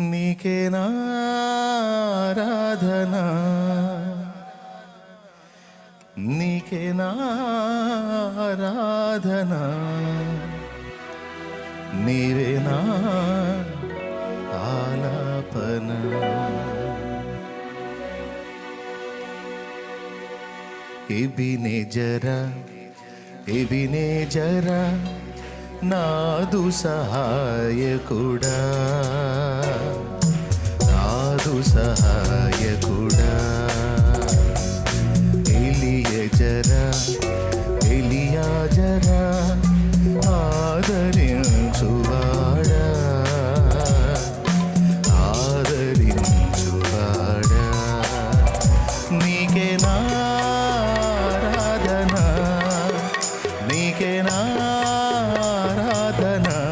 నీకే నీకేనా నీకే నీకేనా ఆరాధన? నీవేనా ఆలాపన? ఎబినే జరా ఎబినే జరా నాదు సహాయకుడా. నారాధన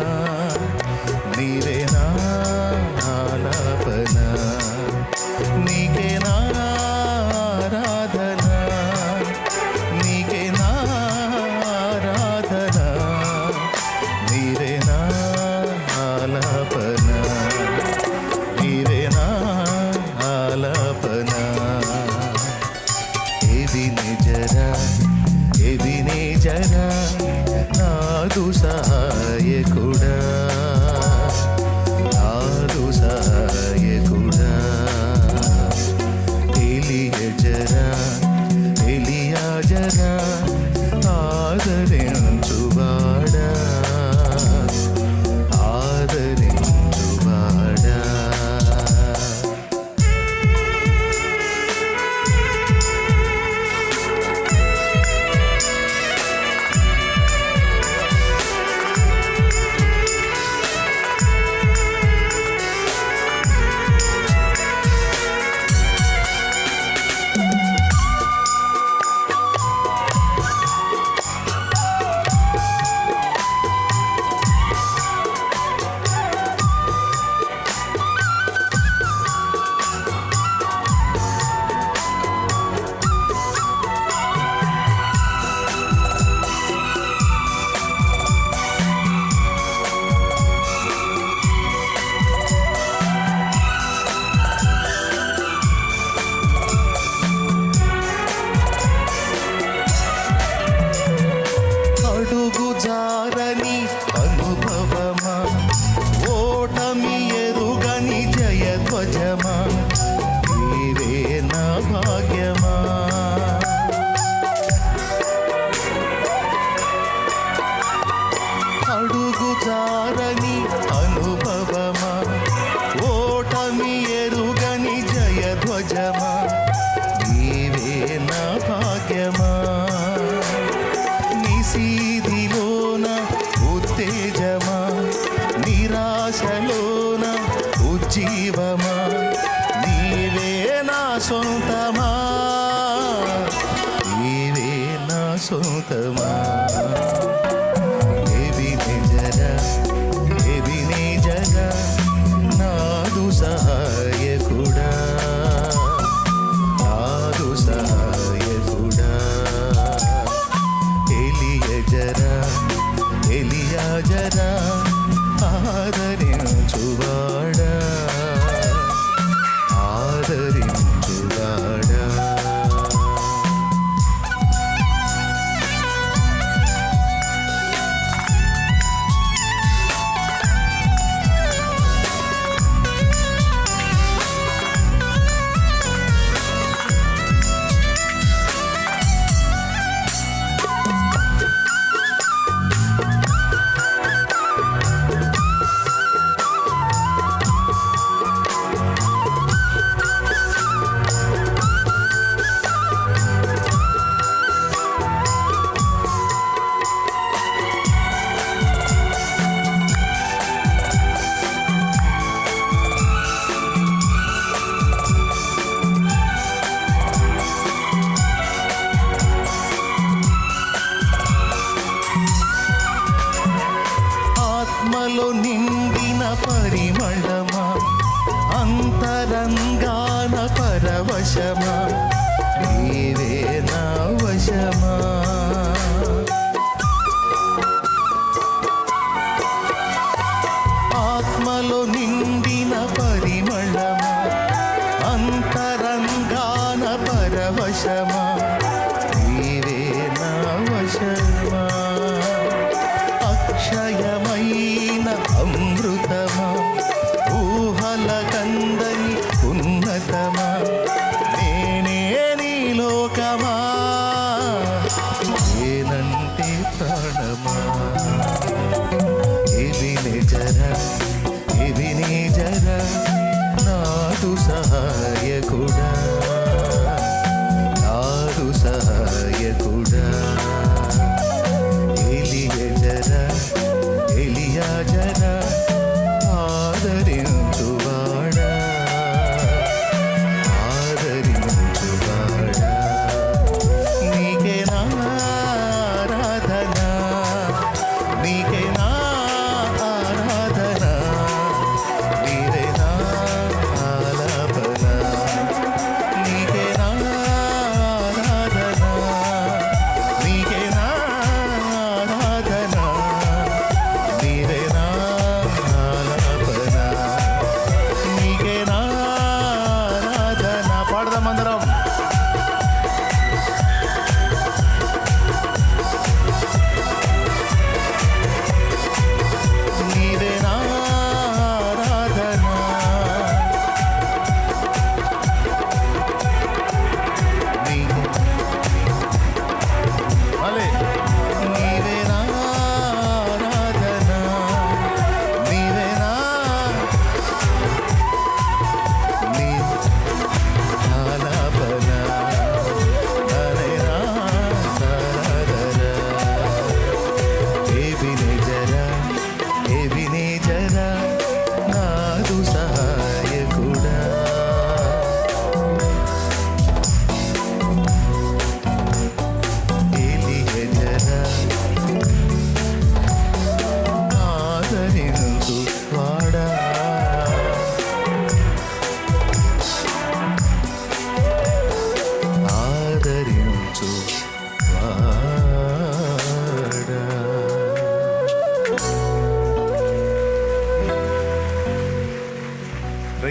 నాదు సహాయకుడా నాదు సహాయకుడా ఎలియజరా ఎలియాజరా ఆదరించువాడా నా సొంతమా నీవే పాడిన పరిమళమా? అంతరంగాన పరవశమా? నీవే నా వశమా?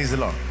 Praise the Lord.